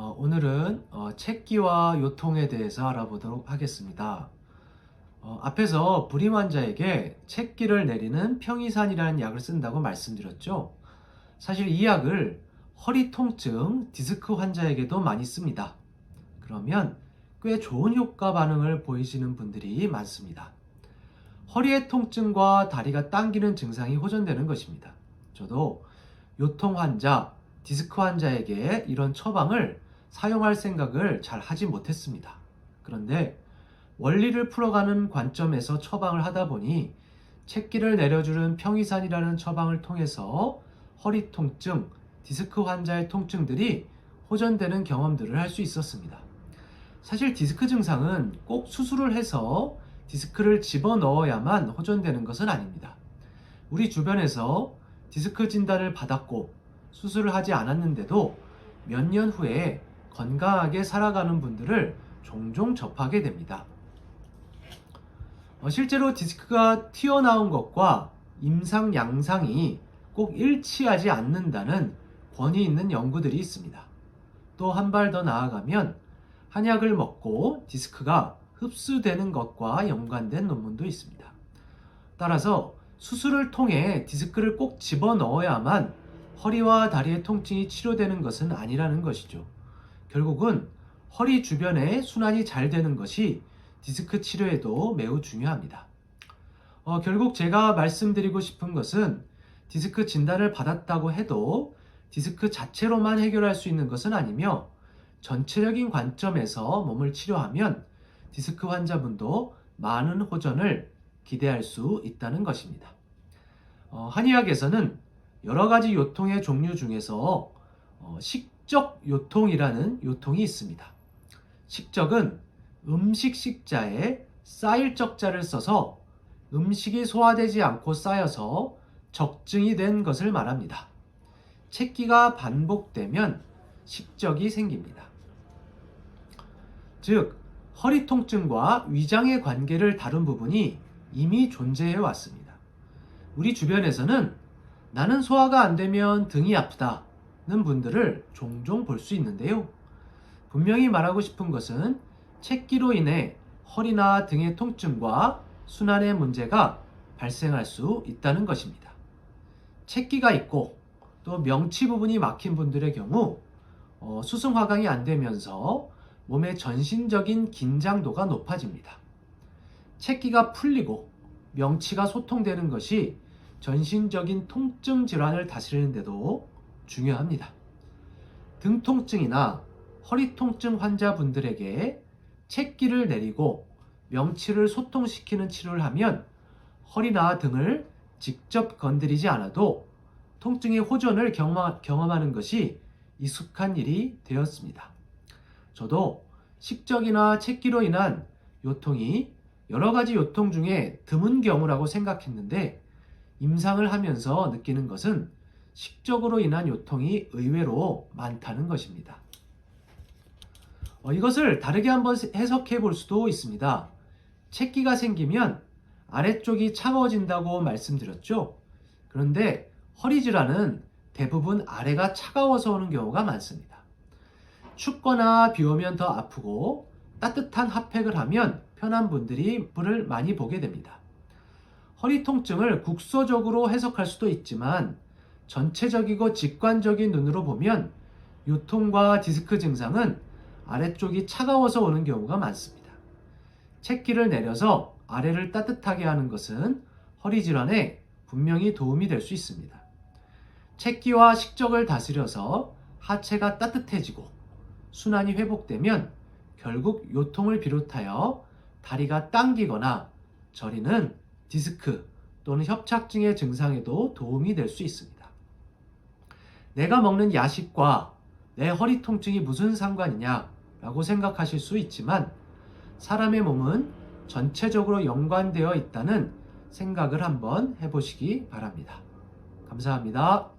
어, 오늘은 어, 책기와 요통에 대해서 알아보도록 하겠습니다. 어, 앞에서 불임 환자에게 책기를 내리는 평이산이라는 약을 쓴다고 말씀드렸죠. 사실 이 약을 허리 통증, 디스크 환자에게도 많이 씁니다. 그러면 꽤 좋은 효과 반응을 보이시는 분들이 많습니다. 허리의 통증과 다리가 당기는 증상이 호전되는 것입니다. 저도 요통 환자, 디스크 환자에게 이런 처방을 사용할 생각을 잘 하지 못했습니다. 그런데 원리를 풀어가는 관점에서 처방을 하다 보니 책기를 내려주는 평이산이라는 처방을 통해서 허리 통증, 디스크 환자의 통증들이 호전되는 경험들을 할 수 있었습니다. 사실 디스크 증상은 꼭 수술을 해서 디스크를 집어 넣어야만 호전되는 것은 아닙니다. 우리 주변에서 디스크 진단을 받았고 수술을 하지 않았는데도 몇 년 후에 건강하게 살아가는 분들을 종종 접하게 됩니다. 어, 실제로 디스크가 튀어나온 것과 임상 양상이 꼭 일치하지 않는다는 권위 있는 연구들이 있습니다. 또 한 발 더 나아가면 한약을 먹고 디스크가 흡수되는 것과 연관된 논문도 있습니다. 따라서 수술을 통해 디스크를 꼭 집어 넣어야만 허리와 다리의 통증이 치료되는 것은 아니라는 것이죠. 결국은 허리 주변에 순환이 잘 되는 것이 디스크 치료에도 매우 중요합니다. 어, 결국 제가 말씀드리고 싶은 것은 디스크 진단을 받았다고 해도 디스크 자체로만 해결할 수 있는 것은 아니며 전체적인 관점에서 몸을 치료하면 디스크 환자분도 많은 호전을 기대할 수 있다는 것입니다. 어, 한의학에서는 여러 가지 요통의 종류 중에서 어, 식 적 요통이라는 요통이 있습니다. 식적은 음식 식자에 쌓일 적자를 써서 음식이 소화되지 않고 쌓여서 적증이 된 것을 말합니다. 채기가 반복되면 식적이 생깁니다. 즉, 허리 통증과 위장의 관계를 다룬 부분이 이미 존재해 왔습니다. 우리 주변에서는 나는 소화가 안 되면 등이 아프다 는 분들을 종종 볼 수 있는데요. 분명히 말하고 싶은 것은 채기로 인해 허리나 등의 통증과 순환의 문제가 발생할 수 있다는 것입니다. 채기가 있고 또 명치 부분이 막힌 분들의 경우 어, 수승 화강이 안 되면서 몸의 전신적인 긴장도가 높아집니다. 채기가 풀리고 명치가 소통되는 것이 전신적인 통증 질환을 다스리는데도 중요합니다. 등 통증이나 허리 통증 환자분들에게 채기를 내리고 명치를 소통시키는 치료를 하면 허리나 등을 직접 건드리지 않아도 통증의 호전을 경험하는 것이 익숙한 일이 되었습니다. 저도 식적이나 채기로 인한 요통이 여러 가지 요통 중에 드문 경우라고 생각했는데 임상을 하면서 느끼는 것은 식적으로 인한 요통이 의외로 많다는 것입니다. 어, 이것을 다르게 한번 해석해 볼 수도 있습니다. 채기가 생기면 아래쪽이 차가워진다고 말씀드렸죠. 그런데 허리 질환은 대부분 아래가 차가워서 오는 경우가 많습니다. 춥거나 비 오면 더 아프고 따뜻한 핫팩을 하면 편한 분들이 불을 많이 보게 됩니다. 허리 통증을 국소적으로 해석할 수도 있지만 전체적이고 직관적인 눈으로 보면 요통과 디스크 증상은 아래쪽이 차가워서 오는 경우가 많습니다. 채기를 내려서 아래를 따뜻하게 하는 것은 허리 질환에 분명히 도움이 될 수 있습니다. 채기와 식적을 다스려서 하체가 따뜻해지고 순환이 회복되면 결국 요통을 비롯하여 다리가 당기거나 저리는 디스크 또는 협착증의 증상에도 도움이 될 수 있습니다. 내가 먹는 야식과 내 허리 통증이 무슨 상관이냐 라고 생각하실 수 있지만 사람의 몸은 전체적으로 연관되어 있다는 생각을 한번 해보시기 바랍니다. 감사합니다.